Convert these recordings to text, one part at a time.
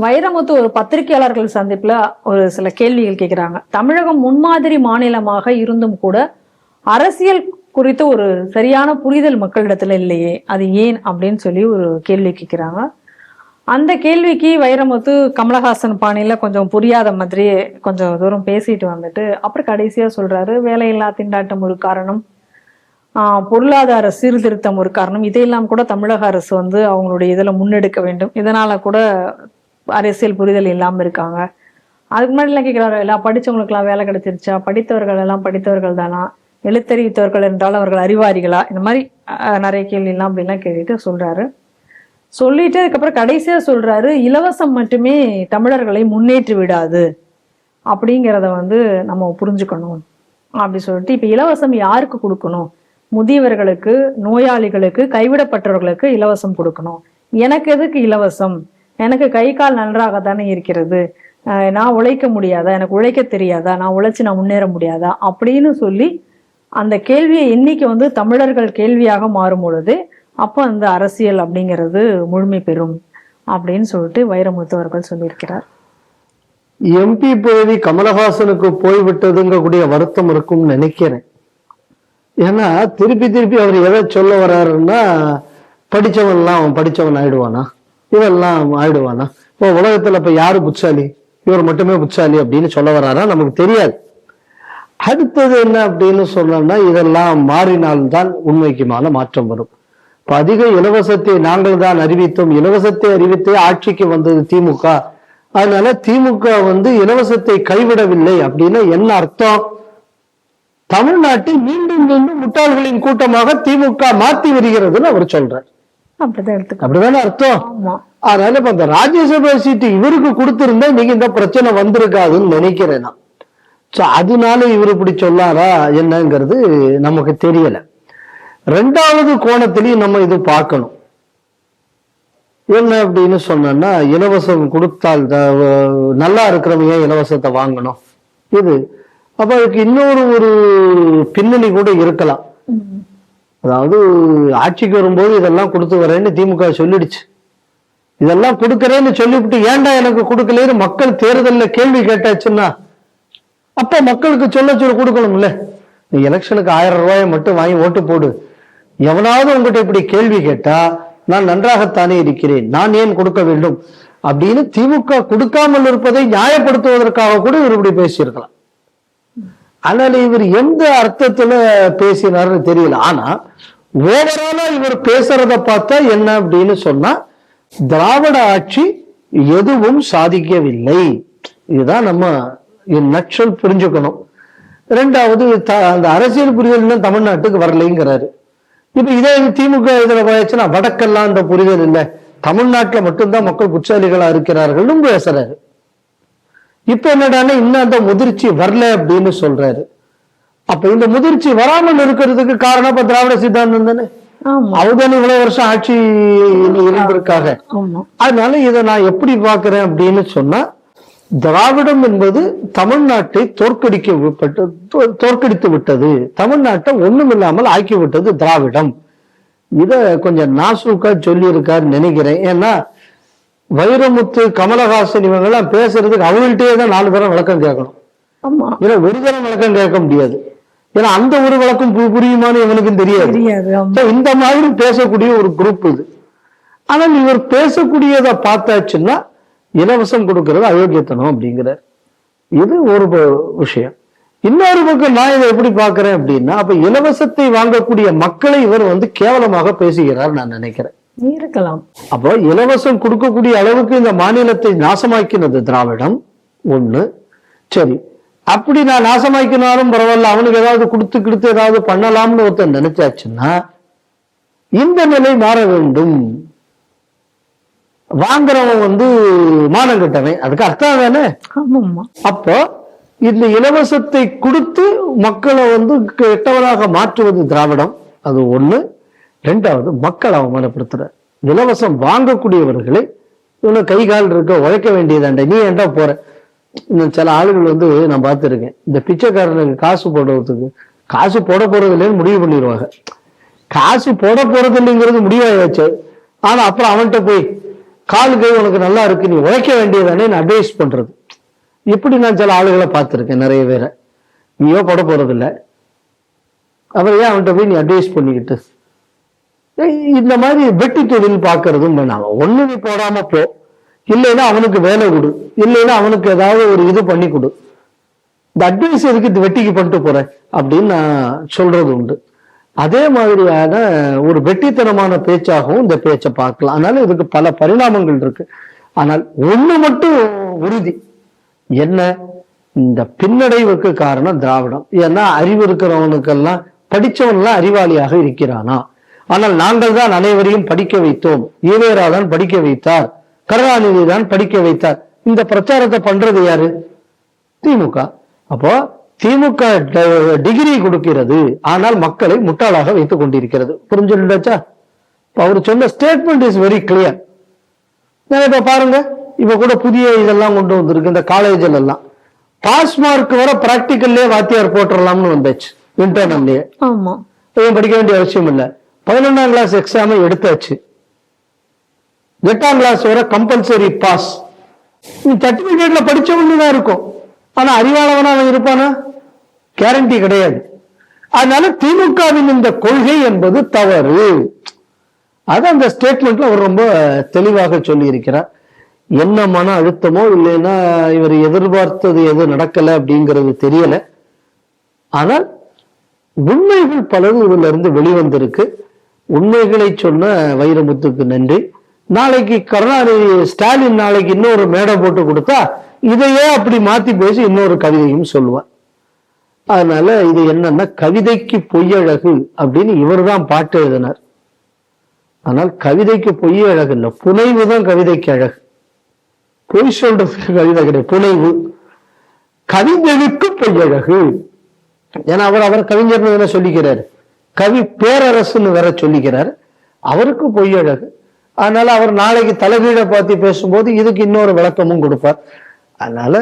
வைரமுத்து ஒரு பத்திரிகையாளர்கள் சந்திப்புல ஒரு சில கேள்விகள் கேட்கிறாங்க தமிழகம் முன்மாதிரி மாநிலமாக இருந்தும் கூட அரசியல் குறித்த ஒரு சரியான புரிதல் மக்களிடத்துல இல்லையே அது ஏன் அப்படின்னு சொல்லி ஒரு கேள்வி கேட்கிறாங்க அந்த கேள்விக்கு வைரமுத்து கமலஹாசன் பாணியில கொஞ்சம் புரியாத மாதிரி கொஞ்சம் தூரம் பேசிட்டு வந்துட்டு அப்புறம் கடைசியா சொல்றாரு வேலையில்லா திண்டாட்டம் ஒரு காரணம் பொருளாதார சீர்திருத்தம் ஒரு காரணம் இதையெல்லாம் கூட தமிழக அரசு வந்து அவங்களுடைய இதில் முன்னெடுக்க வேண்டும். இதனால கூட அரசியல் புரிதல் இல்லாமல் இருக்காங்க. அதுக்கு முன்னாடி எல்லாம் எல்லாம் படித்தவங்களுக்குலாம் வேலை கிடைச்சிருச்சா? படித்தவர்கள் எல்லாம் படித்தவர்கள் தானா எழுத்தறிவித்தவர்கள் என்றால் அவர்கள் அறிவாரிகளா இந்த மாதிரி நிறைய கேள்வி அப்படிலாம் கேட்டுட்டு சொல்கிறாரு சொல்லிட்டு அதுக்கப்புறம் கடைசியாக சொல்கிறாரு இலவசம் மட்டுமே தமிழர்களை முன்னேற்றி விடாது. அப்படிங்கிறத வந்து நம்ம புரிஞ்சுக்கணும். அப்படி சொல்லிட்டு இப்போ இலவசம் யாருக்கு கொடுக்கணும்? முதியவர்களுக்கு நோயாளிகளுக்கு கைவிடப்பட்டவர்களுக்கு இலவசம் கொடுக்கணும். எனக்கு எதுக்கு இலவசம்? எனக்கு கை கால் நன்றாக தானே இருக்கிறது. நான் உழைக்க முடியாதா? எனக்கு உழைக்க தெரியாதா? நான் உழைச்சி நான் முன்னேற முடியாதா? அப்படின்னு சொல்லி அந்த கேள்வியை இன்னைக்கு வந்து தமிழர்கள் கேள்வியாக மாறும் பொழுது அப்போ அந்த அரசியல் அப்படிங்கிறது முழுமை பெறும் அப்படின்னு சொல்லிட்டு வைரமுத்து அவர்கள் சொல்லியிருக்கிறார். எம்பி பதவி கமலஹாசனுக்கு போய்விட்டதுங்க கூடிய வருத்தம் இருக்கும்னு நினைக்கிறேன். ஏன்னா திருப்பி திருப்பி அவர் எதை சொல்ல வர்றாருன்னா படித்தவன்லாம் அவன் படித்தவன் ஆயிடுவானா? இவெல்லாம் ஆயிடுவானா? இப்போ உலகத்துல இப்ப யாரு புச்சாலி? இவர் மட்டுமே புச்சாலி அப்படின்னு சொல்ல வராரா? நமக்கு தெரியாது. அடுத்தது என்ன அப்படின்னு சொன்னோம்னா இதெல்லாம் மாறினால்தான் உண்மைக்குமான மாற்றம் வரும். இப்ப அதிக இலவசத்தை நாங்கள் தான் அறிவித்தோம். இலவசத்தை அறிவித்தே ஆட்சிக்கு வந்தது திமுக. அதனால திமுக வந்து இலவசத்தை கைவிடவில்லை அப்படின்னு என்ன அர்த்தம்? தமிழ்நாட்டில் மீண்டும் மீண்டும் முட்டாள்களின் கூட்டமாக திமுக மாத்தி வருகிறதுன்னு அவர் சொல்றார். அப்படிதான் எடுத்துக்கோ அப்படிதானே அர்த்தம்? அதனால இப்ப இந்த ராஜ்யசபா சீட்டு இவருக்கு கொடுத்திருந்தா இன்னைக்கு இந்த பிரச்சனை வந்திருக்காதுன்னு நினைக்கிறேன் நான். சோ அதனால இவர் இப்படி சொல்லாரா என்னங்கிறது நமக்கு தெரியல. ரெண்டாவது கோணத்திலையும் நம்ம இது பார்க்கணும். என்ன அப்படின்னு சொன்னோம்னா இலவசம் கொடுத்தால் நல்லா இருக்கிறவங்க ஏன் இலவசத்தை வாங்கணும்? இது. அப்ப அதுக்கு இன்னொரு ஒரு பின்னணி கூட இருக்கலாம். அதாவது ஆட்சிக்கு வரும்போது இதெல்லாம் கொடுத்து வரேன்னு திமுக சொல்லிடுச்சு. இதெல்லாம் கொடுக்கறேன்னு சொல்லிவிட்டு ஏன்டா எனக்கு கொடுக்கலன்னு மக்கள் தேர்தல்ல கேள்வி கேட்டாச்சுன்னா அப்ப மக்களுக்கு சொல்ல சொல்ல கொடுக்கணும்ல. நீ எலெக்ஷனுக்கு ஆயிரம் ரூபாயை மட்டும் வாங்கி ஓட்டு போடு. எவனாவது உங்ககிட்ட இப்படி கேள்வி கேட்டா நான் நன்றாகத்தானே இருக்கிறேன் நான் ஏன் கொடுக்க வேண்டும்? அப்படின்னு திமுக கொடுக்காமல் இருப்பதை நியாயப்படுத்துவதற்காக கூட இவர் இப்படி பேசியிருக்கலாம். அதனால இவர் எந்த அர்த்தத்துல பேசினார்னு தெரியல. ஆனா ஓவராலா இவர் பேசுறத பார்த்தா என்ன அப்படின்னு சொன்னா திராவிட ஆட்சி எதுவும் சாதிக்கவில்லை. இதுதான் நம்ம நக்சல் புரிஞ்சுக்கணும். ரெண்டாவது த- அந்த அரசியல் புரிதல் தமிழ்நாட்டுக்கு வரலைங்கிறாரு. இப்ப இதே திமுக இதுல போயாச்சுன்னா வடக்கெல்லாம் அந்த புரிதல் இல்லை. தமிழ்நாட்டுல மட்டும்தான் மக்கள் புற்சாலிகளா இருக்கிறார்கள் பேசுறாரு. இப்ப என்னடான்னா இன்னும் அந்த முதிர்ச்சி வரல அப்படின்னு சொல்றாரு. அப்ப இந்த முதிர்ச்சி வராமல் இருக்கிறதுக்கு காரணம் இப்ப திராவிட சித்தாந்தம் தானே? அவதானே இவ்வளவு வருஷம் ஆட்சி இருந்திருக்காங்க. அதனால இதை நான் எப்படி பார்க்கிறேன் அப்படின்னு சொன்னா திராவிடம் என்பது தமிழ்நாட்டை தோற்கடிக்க தோற்கடித்து விட்டது. தமிழ்நாட்டை ஒண்ணும் இல்லாமல் ஆக்கி விட்டது திராவிடம். இத கொஞ்சம் நாசூக்கா சொல்லி நினைக்கிறேன். ஏன்னா வைரமுத்து கமலஹாசன் இவங்க எல்லாம் பேசுறதுக்கு அவங்கள்ட்டயே தான் நாலு தரம் விளக்கம் கேட்கணும். ஆமா. ஏன்னா ஒரு தரம் விளக்கம் கேட்க முடியாது. ஏன்னா அந்த ஒரு விளக்கம் பு- புரியுமான்னு இவனுக்கும் தெரியாது. இந்த மாதிரி பேசக்கூடிய ஒரு குரூப் இது. ஆனால் இவர் பேசக்கூடியதை பார்த்தாச்சுன்னா இலவசம் கொடுக்கறது அயோக்கியத்தனம் அப்படிங்கிறார். இது ஒரு விஷயம். இன்னொரு பக்கம் நான் இதை எப்படி பார்க்கிறேன் அப்படின்னா அப்ப இலவசத்தை வாங்கக்கூடிய மக்களை இவர் வந்து கேவலமாக பேசுகிறார் நான் நினைக்கிறேன். இருக்கலாம். அப்போ இலவசம் கொடுக்கக்கூடிய அளவுக்கு இந்த மாநிலத்தை நாசமாக்கினது திராவிடம். ஒண்ணு. சரி. அப்படி நான் நாசமாக்கினாலும் பரவாயில்ல அவனுக்கு ஏதாவது கொடுத்து கொடுத்து ஏதாவது பண்ணலாம்னு ஒருத்தன் நினைச்சாச்சுன்னா இந்த நிலை மாற வேண்டும். வாங்குறவன் வந்து மானம் கட்டவன். அதுக்கு அர்த்தம் தானே அப்போ இந்த இலவசத்தை கொடுத்து மக்களை வந்து கெட்டவராக மாற்றுவது திராவிடம். அது ஒண்ணு. ரெண்டாவது மக்கள் அவமானப்படுத்துற. இலவசம் வாங்கக்கூடியவர்களை இவனு கை கால் இருக்க உழைக்க வேண்டியதாண்டே. நீ ஏன்டா போற? இன்னும் சில ஆளுகள் வந்து நான் பார்த்துருக்கேன். இந்த பிச்சைக்காரனுக்கு காசு போடுறதுக்கு காசு போட போறது இல்லைன்னு முடிவு பண்ணிடுவாங்க. காசு போட போறது இல்லைங்கிறது முடிவாயாச்சு. ஆனா அப்புறம் அவன்கிட்ட போய் கால் கை உனக்கு நல்லா இருக்கு நீ உழைக்க வேண்டியதானே அட்வைஸ் பண்றது. இப்படி நான் சில ஆளுகளை பார்த்துருக்கேன் நிறைய பேரை. நீயோ பட போறதில்ல. அப்புறம் ஏன் அவன்கிட்ட போய் நீ அட்வைஸ் பண்ணிக்கிட்டு இந்த மாதிரி வெட்டி தொழில் பார்க்கறதும் வேணாம். ஒண்ணு நீ போடாம போ. இல்லைன்னா அவனுக்கு வேலை கொடு. இல்லைன்னா அவனுக்கு ஏதாவது ஒரு இது பண்ணி கொடு. இந்த அட்வைஸ் எதுக்கு இது வெட்டிக்கு பண்ணிட்டு போறேன் அப்படின்னு நான் சொல்றது உண்டு. அதே மாதிரியான ஒரு வெட்டித்தனமான பேச்சாகவும் இந்த பேச்சை பார்க்கலாம். அதனால இதுக்கு பல பரிணாமங்கள் இருக்கு. ஆனால் ஒண்ணு மட்டும் உறுதி. என்ன? இந்த பின்னடைவுக்கு காரணம் திராவிடம். ஏன்னா அறிவு இருக்கிறவனுக்கெல்லாம் படிச்சவன்லாம் அறிவாளியாக இருக்கிறானா? ஆனால் நாங்கள் தான் அனைவரையும் படிக்க வைத்தோம். ஈவேரா தான் படிக்க வைத்தார். கருணாநிதி தான் படிக்க வைத்தார். இந்த பிரச்சாரத்தை பண்றது யாரு? திமுக. அப்போ திமுக டிகிரி கொடுக்கிறது. ஆனால் மக்களை முட்டாளாக வைத்துக் கொண்டிருக்கிறது. புரிஞ்சுட்டாச்சா இப்ப அவர் சொன்ன ஸ்டேட்மெண்ட் இஸ் வெரி கிளியர் இப்ப பாருங்க. இப்ப கூட புதிய இதெல்லாம் கொண்டு வந்திருக்கு. இந்த காலேஜில் எல்லாம். பாஸ் மார்க் வர பிராக்டிக்கல்லே வாத்தியார் போட்டுடலாம்னு வந்தாச்சு. இன்டர்னல்லே ஆமா. ஏன் படிக்க வேண்டிய அவசியம் இல்லை. பதினொன்றாம் கிளாஸ் எக்ஸாமை எடுத்தாச்சு. எட்டாம் கிளாஸ் வர கம்பல்சரி பாஸ் நீ சர்டிபிகேட்ல படிச்சவனு தான் இருக்கும். ஆனா அறிவாளவனா அவன் இருப்பானா? கேரண்டி கிடையாது. அதனால திமுகவின் இந்த கொள்கை என்பது தவறு. அது அந்த ஸ்டேட்மெண்ட்ல அவர் ரொம்ப தெளிவாக சொல்லி இருக்கிறார் என்ன மன அழுத்தமோ இல்லைன்னா இவர் எதிர்பார்த்தது எது நடக்கல அப்படிங்கிறது தெரியல. ஆனால் உண்மைகள் பலரும் இதுல இருந்து வெளிவந்திருக்கு. உண்மைகளை சொன்ன வைரமுத்துக்கு நன்றி. நாளைக்கு கருணாநிதி ஸ்டாலின் நாளைக்கு இன்னொரு மேடை போட்டு கொடுத்தா இதையே அப்படி மாத்தி பேசி இன்னொரு கவிதையும் சொல்லுவார். அதனால இது என்னன்னா கவிதைக்கு பொய்யழகு அப்படின்னு இவர் தான் பாட்டு எழுதினார். ஆனால் கவிதைக்கு பொய் அழகு இல்லை புனைவு தான் கவிதைக்கு அழகு. பொய் சொல்றதுக்கு கவிதை கிடையாது புனைவு. கவிஞனுக்கு பொய்யழகு. ஏன்னா அவர் அவர் கவிஞர்னு சொல்லிக்கிறாரு சொல்லிக்கிறார். கவி பேரரசுன்னு வேற சொல்லிக்கிறார். அவருக்கு பொய்யழகு. அதனால அவர் நாளைக்கு தலைகீழ பார்த்து பேசும்போது இதுக்கு இன்னொரு விளக்கமும் கொடுப்பார். அதனால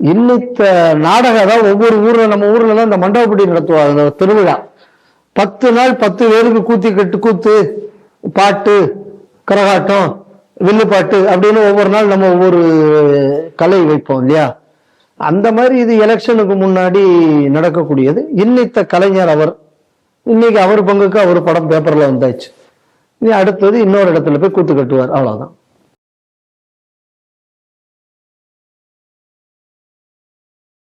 இன்னித்த நாடகம் தான் ஒவ்வொரு ஊர்ல நம்ம ஊர்ல தான் இந்த மண்டபப்படி நடத்துவாங்க அந்த திருவிழா. பத்து நாள் பத்து பேருக்கு கூத்தி கட்டு கூத்து பாட்டு கரகாட்டம் வில்லுப்பாட்டு அப்படின்னு ஒவ்வொரு நாள் நம்ம ஒவ்வொரு கலை வைப்போம் இல்லையா? அந்த மாதிரி இது எலெக்ஷனுக்கு முன்னாடி நடக்கக்கூடியது. இன்னித்த கலைஞர் அவர். இன்னைக்கு அவர் பங்குக்கு அவர் படம் பேப்பரில் வந்தாச்சு. இனி அடுத்தது இன்னொரு இடத்துல போய் கூத்து கட்டுவார். அவ்வளோதான்